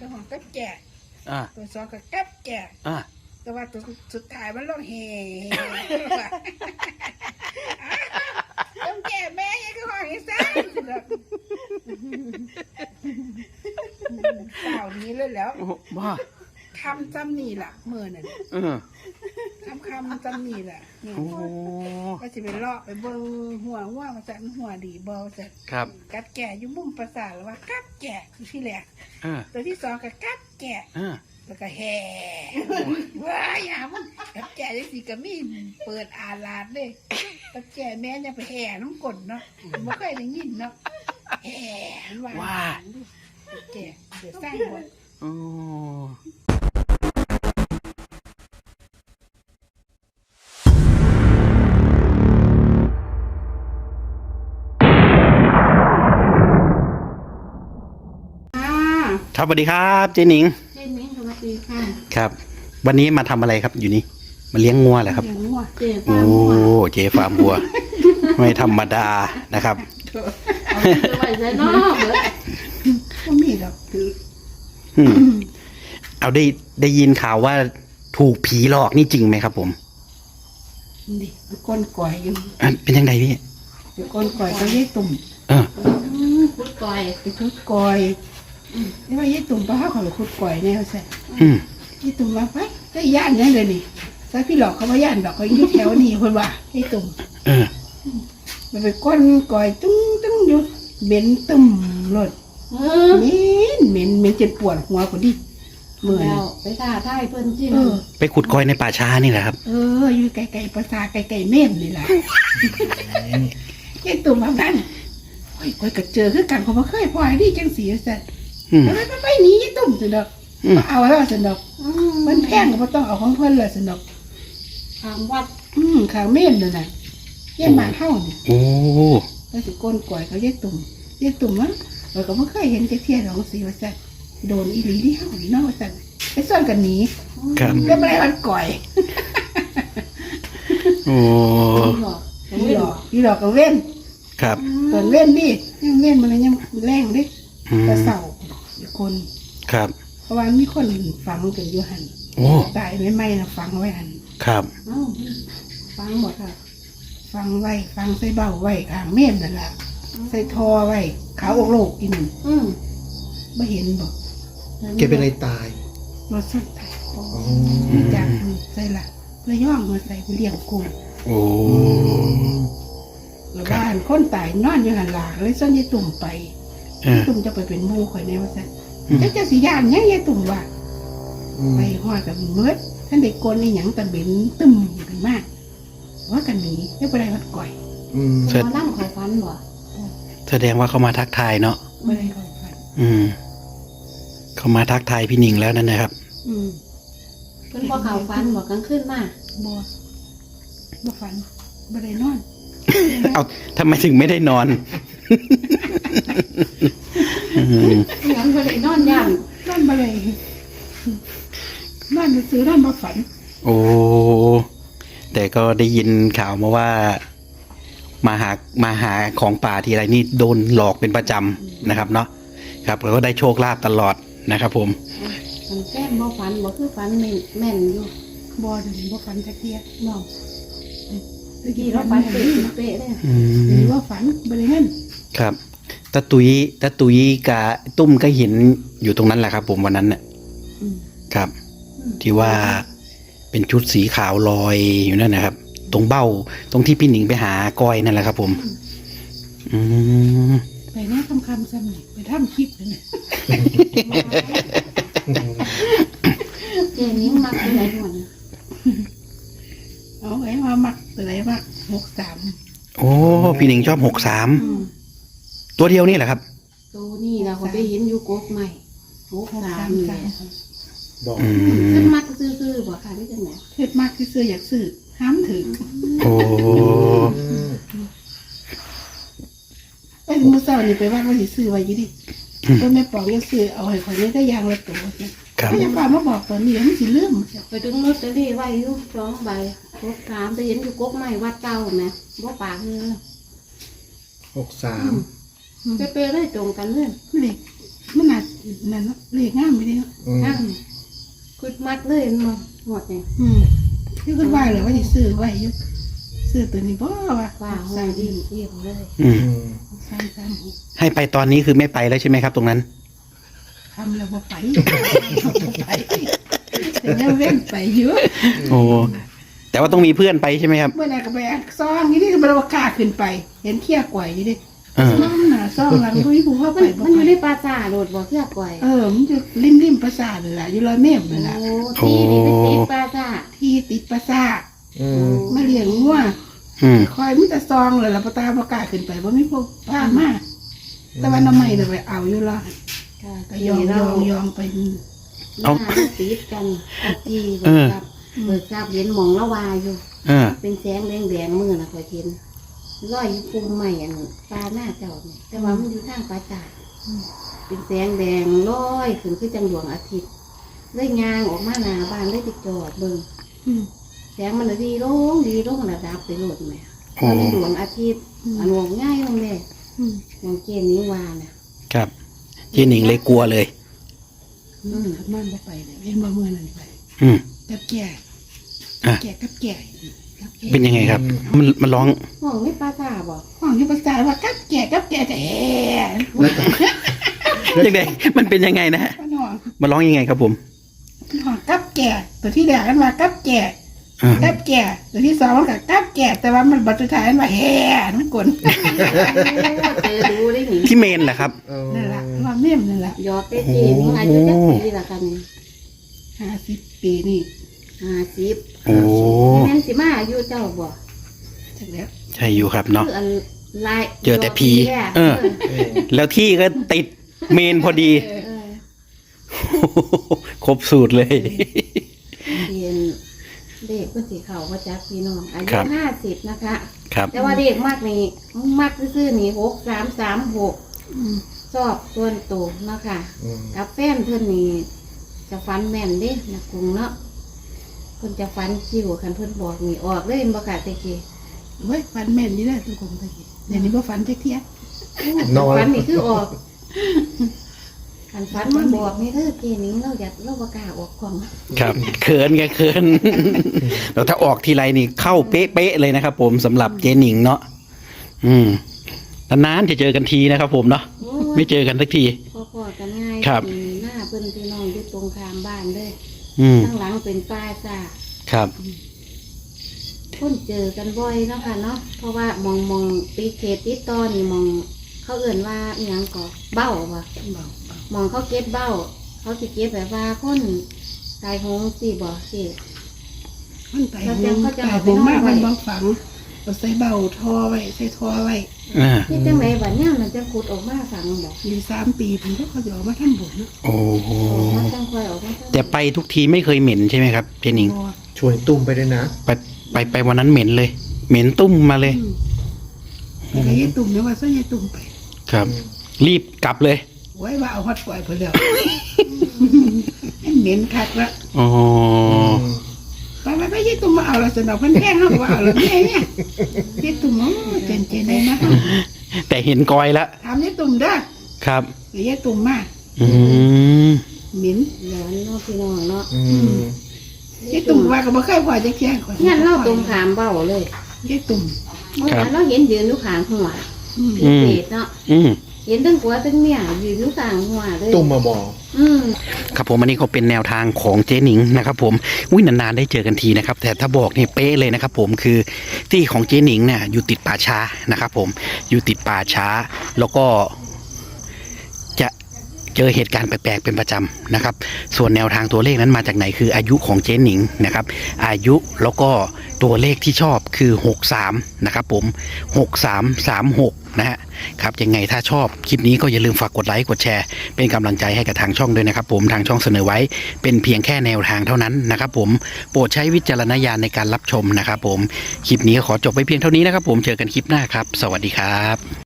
ก็ห้องกับแก่อ่าตัวสองก็กับแก่อ่าแต่ว่าตัวสุดท้ายมันร้องเฮต้องแก่แม่ยังก็ห้องอีสานเปล่านี้เลยแล้วโอ้บ้า คำจำนี่ล่ะเมื่อนั่นเออคำคำจำนี่ล่ะนี่โอ้ก็จะไปเลาะไปเบิ่งหัวหัวมาจากหัวดีบอจากครับกัดแก่อยู่มุมประสาทแล้วว่ากัดแก่คือที่แรกเออตัวที่สองก็กัดแก่เออแล้วก็แห่ว้ายอย่ามันกัดแก่ยังสิก็มีเปิดอาลาดเลยกัดแก่แม่ยังไปแห่น้ำกลนเนาะไม่เคยได้ยินเนาะแห่ว่าว่ากัดแก่เดี๋ยวสร้างบ่โอ้ ครับสวัสดีครับเจหนิงเจนนี่สวัสดีค่ะครับ วันนี้มาทำอะไรครับอยู่นี่มาเลี้ยงงัวเหรอครับเลี้ยงหัวเจ๊โอ้ฟ้าหัวเจฟาร์มวัว ไม่ธรรมดานะครับเอาไปไว้ใส่นอกเบิดก็มีดอกคืออืมเอาได้ได้ยินข่าวว่าถูกผีหลอกนี่จริงไหมครับ ผมดิมันก้นก่อยอยู่อะเป็นยังไงพี่เดี๋ยวก้นก่อยก็เรียกตุ่มเออคุดก่อยไปคุดก่อย นี่ว่ายี่ตุ่มป้าเขาไปคุดก่อยแนวใส่อืมยี่ตุ่มว่าไปได้ย่านยังเลยนี่ซะพี่หลอกเขาว่าย่านดอกเขาอยู่แถวนี้คนว่ายี่ตุ่มเออมันไปก้นก่อยตึ้งตึ้งอยู่เหม็นตึ้มรถเออเหม็นเหม็นเหม็นจนปวดหัวคนดิเมื่อยแล้วไปท่าท่ายเพิ่นที่เอนั่นอ ไปขุดกอยในป่าช้านี่แหละครับ เออ อยู่ไกลๆภาษาไกลๆเม่มนี่แหละยี่ตุ่มว่านั่นโอ้ยก้อยก็เจอคือกันเขาบ่เคยพอไอ้นี่จังสีสัตว์ อืมไปไปไปหนียี่ตุ่มสิดอกอืมมาเอาแล้วสิดอกอืมมันแพงก็บ่ต้องเอาของเพิ่นเลยสิดอกทางวัด อืมขางเม่นนั่นน่ะเยี่ยมมาเท่านี่โอ้ก็สิก้นก่อยเขาเรียกตุ่มเรียกตุ่มวะเราก็บ่เคยเห็นจักเที่ยหรอกสิว่าซั่นโดนอีหลีที่เฮานี่เนาะว่าซั่นไปซ่อนกันหนีครับเรียกบ่ได้มันก่อยโอ้บอกพี่หลอกพี่หลอกก็เว้นครับตอนเว้นดิยังเว้นมันเลยยังแรงเด้อืมแต่เศร้า อยู่คน ครับ เพราะว่ามีคนฝังกันอยู่หั่นโอ้ ตายไม่ไม่น่ะฝังไว้หั่นครับ เอ้าฟังหมดค่ะฟังไว้ฟังใส่เบ้าไว้ข้างเม่นนั่นแหละใส่ทอไว้ขาวอกโลกอีหนึ่งอืมไม่เห็นบอกแกเป็นอะไรตาย รถสุดท้ายจากใส่ละระย่องมาใส่ไปเลี้ยงกุ้ง โอ้ แล้วบ้านคนตายนอนอยู่หันหลาเลยส้นยายตุ่มไป เออ ตุ่มจะไปเป็นหมูข่อยในว่าซั่นอืม แล้วจะสิยานยังยายตุ่มว่าอืมไปหอดกับเมืดท่านเด็กกนนี่หยังตะเบ็นตึมกันมากว่ากันหนีไม่เป็นไรวัดก่อยอืมเพิ่นมานั่งเขาฟันบ่แสดงว่าเขามาทักทายเนาะไม่ได้ก่อยฟันอืม เขามาทักทายพี่หนิงแล้วนั่นนะครับ อืมเพิ่นบ่เขาฟันบ่กลางคืนมาบ่บ่ฟันบ่ได้นอน เอาทำไมถึงไม่ได้นอน อืมหยังบ่ได้นอนย่านนอนบ่ได้นอนซื้อๆนอนบ่ฝัน โอ้ แต่ก็ได้ยินข่าวมาว่า มาหามาหาของป่าทีไรนี่โดนหลอกเป็นประจำนะครับ เนาะครับแล้วก็ได้โชคลาภตลอดนะครับ ผมมันแก้มบ่ฟันบ่คือฟันแม่นแม่นอยู่บ่เดี๋ยวนี้บ่ฝันจักเที่ยเนาะเมื่อที่กี้เราเราฟัฝันนเป๊ะเป๊ะเป๊ะเลยอืหรือมว่าฝันบ่ได้เงินครับ ตาตุยตาตุยกับตุ้มก็เห็นอยู่ตรงนั้นแหละครับผมวันนั้นน่ะอืมครับที่ว่าเป็นชุดสีขาวลอยอยู่นั่นนะครับ ตรงเบ้าตรงที่พี่หนิงไปหาก้อยนั่นแหละครับผม อืมไปแน่คำคำๆซ้ำนี่ไปทำคลิปนั่นน่ะเจนิ้งมักไปไหนหมดน่ะเอาไว้มามักตัวไหนมัก63โอ้พี่หนิงชอบหกสามอืม ตัวเดียวนี่แหละครับ ตัวนี้ล่ะเขาไปเห็นอยู่กกใหม่โอ้สามนี่แหละบอกอืขึ้นม มักซื่อๆบ่ค่ะที่จังไหนเฮ็ดมากที่ซื้ออยากซื้อห้ามถึงโอ้อืมไอ้มื้อเช้านี่ไปวัดว่าสิซื้อไว้อยู่ดิก็แม่ปองยังซื้อเอาให้ข่อยนี่ได้ยางละตัวจ้ะครับก็ยังว่ามาบอกตอนนี้มันสิลืมจ้ะไปดึงลอตเตอรี่ไว้อยู่สองใบกกสามไปเห็นอยู่กกใหม่วัดเก่าแหมบ่ปากเงินหกสาม เปเปเลยตรงกันเลยนี่มันน่ะนั่นเนาะเลขงามไปดิเนาะอืมอะคุดมัดเลยมาหมดเนี่ยอืมคือคุณว่าเลยว่าจะซื้อไว้อยู่ซื้อตัวนี้บ่ว่าว่าห้องดินเอี่ยมเลยอืมอืมสามสามหกให้ไปตอนนี้คือไม่ไปแล้วใช่ไหมครับ ตรงนั้น ทำแล้วบ่ไปบ่ไปแต่ยังเว้นไปอยู่โอ้แต่ว่าต้องมีเพื่อนไปใช่ไหมครับ เมื่อไหร่ก็ไปอัดซองนี่นี่ก็บ่ได้ว่ากล้าขึ้นไป เห็นเขี้ยกว่อยอยู่ดิเออ ซองหน้าซองหลังบ่มีผู้เข้าไปมันบ่มันอไปยู่ในปราสาทโดดบ่เทือกก่อยเออ มันจะริมริมๆปราสาทเลยล่ะอยู่ร้อยเมตรเลยล่ะ โอ้ที่นี่เป็นติดปราสาทที่ติดปราสาทอืมมาเลี้ยงงัวอืมคอยมีแต่ซองเลยล่ะปตาบ่กล้าขึ้นไปบ่มีผู้พามาแต่ว่าน้ำใหม่น่ะไปเอาอยู่ล่ะค่ะก็ยองยองยองไปเอาติดกันตะกี้เบิกทรัพย์เบิกทรัพย์เห็นหมองละวายอยู่ เออ เป็นแสงแดงแดงๆมือนะคอยเห็น ร้อยอยู่ปุ่มใหม่อันปลาหน้าเจ้าเนี่ยแต่ว่ามันอยู่ทางปราสาทเป็นแสงแดงลอยขึ้นคือจังหลวงอาทิตย์เลยยางออกมาหน้าบ้านเลยไปจอดเบิ่งอืมแสงมันเลยดีลงดีลงระดับไปโหลดแม่โอ้ตอนนี้ดวงอาทิตย์อันวงง่ายลงเลยอืมอย่างเกณฑ์นี้วาน่ะ ครับเจหนิงเลยกลัวเลยอืมขับมันบ่ไปเลยเห็นบ่เมื่อนั้นไปอืมกับแก่อะแก่กับแก่กับแก่ เป็นยังไงครับ มันมันร้องห้องไม่ปลาสาทบ่ห้องอยู่ภาษาว่ากับแก่กับแก่แต่แห่แล้วก็ยังไงมันเป็นยังไงนะฮะก็นอนมันร้องยังไงครับผมห้องกับแก่ตัวที่แรกกันว่ากับแก่อ่ากับแก่ตัวที่สองมันก็กับแก่แต่ว่ามันบัตรสุดท้ายมันว่าแห่นั่นกลเจอดูได้หนิที่เมนเหรอครับเออนั่นล่ะว่าเมี่ยมนั่นล่ะยอดได้จีนอายุจักปีละกันนี่ห้าสิบปีนี่ ห้าสิบโอ้แม่นสิมาอายุเจ้าบ่จักแล้วใช่อยู่ครับเนาะ คืออันลายเจอแต่ผีแรกเออเออ แล้วที่ก็ติดเมนพอดี เออครบสูตรเลย เรียนเด็กก็สิเขาก็จักพี่น้องอายุครับ ห้าสิบนะคะ ครับ แต่ว่าเด็กมากนี่มากซื่อๆนี่หกสามสามหกอืมชอบส่วนตัวเนาะค่ะอืมกับแฟนเพื่อนนี่จะฟันแม่นเด้นะกรุงเนาะเพิ่นจะฟันคิวคันเพิ่นบอกนี่ออกเลยบ่ค่ะตะกี้เว้ยฟันแม่นนี่แหละทุกคนตะกี้เดี๋ยวนี้บ่ฟันจักเที่ยนอน ฟันนี่คือออกคันฟันมาบอกนี่เธอเจนิ้งเราอยากเราบ่กล้าออกกล่องครับ เขินไงเขินแล้วถ้าออกทีไรนี่เข้าเป๊ะๆเลยนะครับผมสำหรับเจหนิงเนาะอืมนานๆจะเจอกันทีนะครับผมเนาะโอ้ไม่ยเจอกันสักที พอๆกันง่ายครับอืมหน้าเพิ่นพี่น้องอยู่ตรงข้ามบ้านเลย อืมข้างหลังเป็นป้าจ้าครับ คนเจอกันบ่อยเนาะค่ะเนาะเพราะว่ามองมองตีเขตติดต่อนี่มอง เขาเอื่นว่าอหยังก่อเบ้าว่ะเบาเบามองเขาเก็บเบ้า เขาสิเก็บแบบว่าคนตายโหงสิบ่สิมันไต่แล้วหูเดี๋ยวเขาจะไต่เอาไปหูนอนมากไว้มันบ่ฝัง เอาใส่เบาทอไว้ใส่ทอไว้อ่าที่จังไรบัดเนี่ยมันจะขุดออกมาฝังบ่อยู่สามปีผมก็เขาจะเออกมาทำบุญเนาะโอ้โหออกมาจังค่อยออกมาจังแต่ไปทุกทีไม่เคยเหม็นใช่ไหมครับเจหนิงบ่ชวนตุ้มไปด้วยนะ ไปไปไปวันนั้นเหม็นเลย เหม็นตุ้มมาเลย อืมแต่ก็ยายตุ่มเนี่ยว่าซะยายตุ่มไปครับ รีบกลับเลยไว้ว่าเอาฮอดปล่อยเพิ่นแล้วให้เหม็นคักละอ๋อ ไปไปไปยายตุ่มมาเอาและสนอกเพิ่นแพงเฮาก็ว่าเอาและแม่เนี่ยยายตุ่มโอ้เจนเจนได้นะแต่เห็นกอยแล้วถามยายตุ่มเด้อครับเดี๋ยวยายตุ่มมาอืมเหม็นย้อนเนาะพี่น้องเนาะอืมยายตุ่มว่าก็บ่เคยพอจักเที่ยข่อยงั้นเราตรงขามเบ้าเลยยายตุ่มเมื่อนั้นเราเห็นยืนอยู่ข้างหัวอืมพิเศษเนาะอืม เห็นทั้งผัวทั้งเมียยืนอยู่ข้างหัวเลยตุ้มมาบอกอืม ครับผมอันนี้ก็เป็นแนวทางของเจ๊หนิงนะครับผมอุ้ยนานๆได้เจอกันทีนะครับ แต่ถ้าบอกเนี่ยเป๊ะเลยนะครับ ผมคือที่ของเจ๊หนิงเนี่ยอยู่ติดป่าช้านะครับ ผมอยู่ติดป่าช้า แล้วก็จะ เจอเหตุการณ์แปลกๆเป็นประจำนะครับ ส่วนแนวทางตัวเลขนั้นมาจากไหนคืออายุของเจ๊หนิงนะครับ อายุแล้วก็ตัวเลขที่ชอบคือ 63 นะครับผม 6336 นะฮะครับยังไงถ้าชอบคลิปนี้ก็อย่าลืมฝากกดไลค์กดแชร์ เป็นกำลังใจให้กับทางช่องด้วยนะครับ ผมทางช่องเสนอไว้เป็นเพียงแค่แนวทางเท่านั้นนะครับ ผมโปรดใช้วิจารณญาณในการรับชมนะครับ ผมคลิปนี้ขอจบไปเพียงเท่านี้นะครับ ผมเจอกันคลิปหน้าครับ สวัสดีครับ